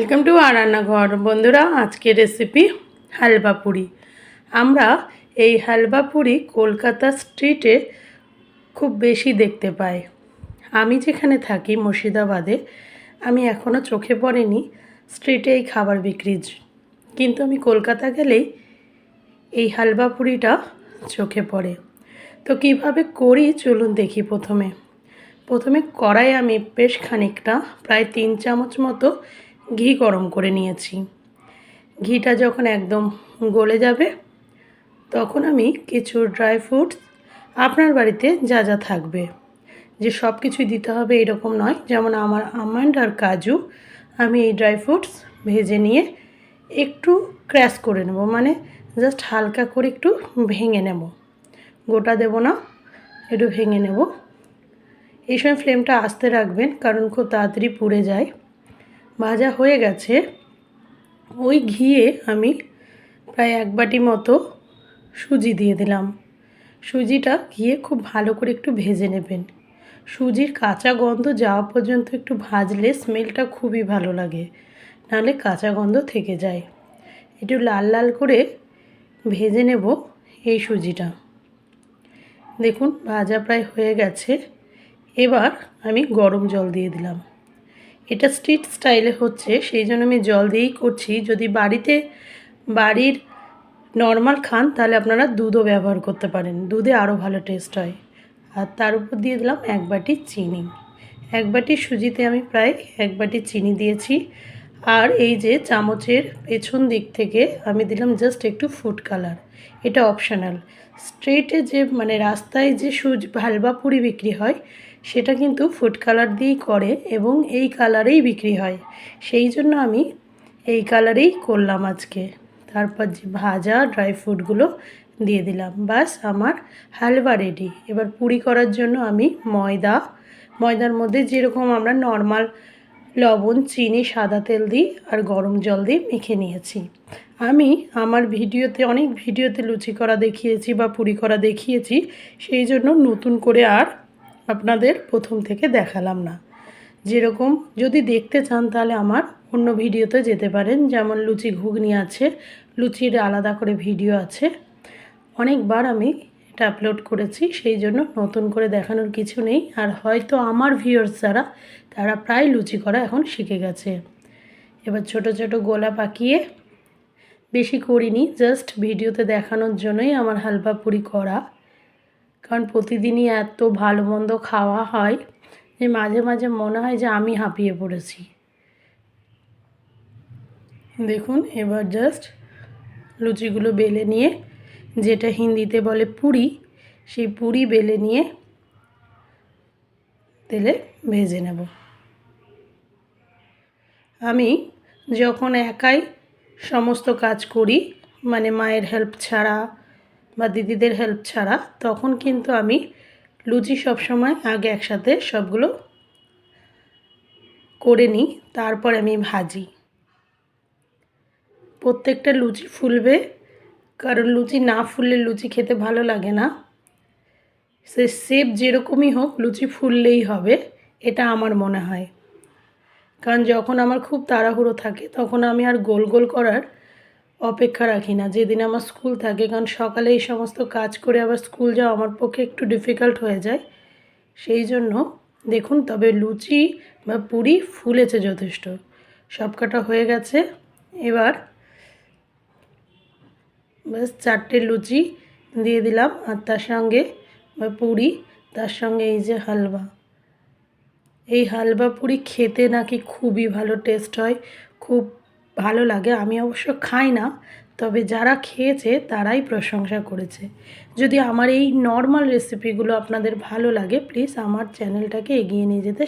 Welcome to আর রান্নাঘর। বন্ধুরা, আজকের রেসিপি হালবা পুরি। আমরা এই হালবা পুরি কলকাতা স্ট্রিটে খুব বেশি দেখতে পাই। আমি যেখানে থাকি, মুর্শিদাবাদে, আমি এখনও চোখে পড়েনি স্ট্রিটে এই খাবার বিক্রির কিন্তু আমি কলকাতা গেলেই এই হালবা পুরিটা চোখে পড়ে। তো কীভাবে করি, চলুন দেখি প্রথমে। প্রথমে কড়াই আমি বেশ খানিকটা, প্রায় তিন চামচ মতো ঘি গরম করে নিয়েছি। ঘিটা যখন একদম গলে যাবে, তখন আমি কিছু ড্রাই ফ্রুটস আপনার বাড়িতে যা যা থাকবে। যে সব কিছুই দিতে হবে এরকম নয়, যেমন আমার আমন্ড আর কাজু আমি এই ড্রাই ফ্রুটস ভেজে নিয়ে একটু ক্র্যাশ করে নেব মানে জাস্ট হালকা করে একটু ভেঙে নেব। গোটা দেব না, একটু ভেঙে নেব। এই সময় ফ্লেমটা আস্তে রাখবেন, কারণ খুব তাড়াতাড়ি পুড়ে যায়। ভাজা হয়ে গেছে। ওই ঘিয়ে আমি প্রায় এক বাটি মতো সুজি দিয়ে দিলাম। সুজিটা ঘিয়ে খুব ভালো করে একটু ভেজে নেবেন। সুজির কাঁচা গন্ধ যাওয়া পর্যন্ত একটু ভাজলে স্মেলটা খুবই ভালো লাগে, নাহলে কাঁচা গন্ধ থেকে যায়। একটু লাল লাল করে ভেজে নেব এই সুজিটা। দেখুন, ভাজা প্রায় হয়ে গেছে। এবার আমি গরম জল দিয়ে দিলাম। এটা স্ট্রিট স্টাইলে হচ্ছে, সেই জন্য আমি জল দিয়েই করছি। যদি বাড়িতে, বাড়ির নর্মাল খান, তাহলে আপনারা দুধও ব্যবহার করতে পারেন। দুধে আরও ভালো টেস্ট হয়। আর তার উপর দিয়ে দিলাম এক বাটি চিনি। এক বাটি সুজিতে আমি প্রায় এক বাটি চিনি দিয়েছি। আর এই যে চামচের পেছন দিক থেকে আমি দিলাম জাস্ট একটু ফুড কালার এটা অপশনাল স্ট্রেটে যে মানে রাস্তায় যে সুজ হালবা পুরি বিক্রি হয় সেটা কিন্তু ফুড কালার দিয়েই করে এবং এই কালারেই বিক্রি হয়। সেই জন্য আমি এই কালারেই করলাম আজকে। তারপর যে ভাজা ড্রাই ফ্রুটগুলো দিয়ে দিলাম। বাস আমার হালবা রেডি এবার পুরি করার জন্য আমি ময়দা। ময়দার মধ্যে যেরকম আমরা নর্মাল লবণ, চিনি, সাদা তেল দিই আর গরম জল দিয়ে মেখে নিয়েছি। আমি আমার ভিডিওতে, অনেক ভিডিওতে লুচি করা দেখিয়েছি বা পুরি করা দেখিয়েছি। সেই জন্য নতুন করে আর আপনাদের প্রথম থেকে দেখালাম না। যেরকম যদি দেখতে চান তাহলে আমার অন্য ভিডিওতে যেতে পারেন, যেমন লুচি ঘুগনি আছে, লুচির আলাদা করে ভিডিও আছে। অনেকবার আমি এটা আপলোড করেছি, সেই জন্য নতুন করে দেখানোর কিছু নেই। আর হয়তো আমার ভিউয়ার্স যারা, তারা প্রায় লুচি করা এখন শিখে গেছে। এবার ছোট ছোট গোলা পাকিয়ে বেশি করিনি জাস্ট ভিডিওতে দেখানোর জন্যই আমার হালবা পুরি করা। কারণ প্রতিদিনই এত ভালো মন্দ খাওয়া হয় যে মাঝে মাঝে মনে হয় যে আমি হাঁপিয়ে পড়েছি। দেখুন, এবার জাস্ট লুচিগুলো বেলে নিয়ে, যেটা হিন্দিতে বলে পুরি, সেই পুরি বেলে নিয়ে তেলে ভেজে নেব। আমি যখন একাই সমস্ত কাজ করি মানে মায়ের হেল্প ছাড়া বা দিদিদের হেল্প ছাড়া, তখন কিন্তু আমি লুচি সবসময় আগে একসাথে সবগুলো করে নিই, তারপর আমি ভাজি। প্রত্যেকটা লুচি ফুলবে, কারণ লুচি না ফুললে লুচি খেতে ভালো লাগে না। সে শেপ যেরকমই হোক, লুচি ফুললেই হবে, এটা আমার মনে হয়। কারণ যখন আমার খুব তাড়াহুড়ো থাকে, তখন আমি আর গোল গোল করার অপেক্ষা রাখি না, যেদিন আমার স্কুল থাকে, কারণ সকালে এই সমস্ত কাজ করে আবার স্কুল যাওয়া আমার পক্ষে একটু ডিফিকাল্ট হয়ে যায়। সেই জন্য দেখুন, তবে লুচি বা পুরি ফুলেছে যথেষ্ট। সব কাটা হয়ে গেছে। এবার ব্যাস চারটে লুচি দিয়ে দিলাম, আর তার সঙ্গে বা পুরি, তার সঙ্গে এই যে হালবা। এই হালবা পুরি খেতে নাকি খুবই ভালো টেস্ট হয়, খুব ভালো লাগে, আমি অবশ্য খাই না, তবে যারা খেয়েছে তারাই প্রশংসা করেছে। যদি আমার এই নর্মাল রেসিপিগুলো আপনাদের ভালো লাগে প্লিজ আমার চ্যানেলটাকে এগিয়ে নিয়ে যেতে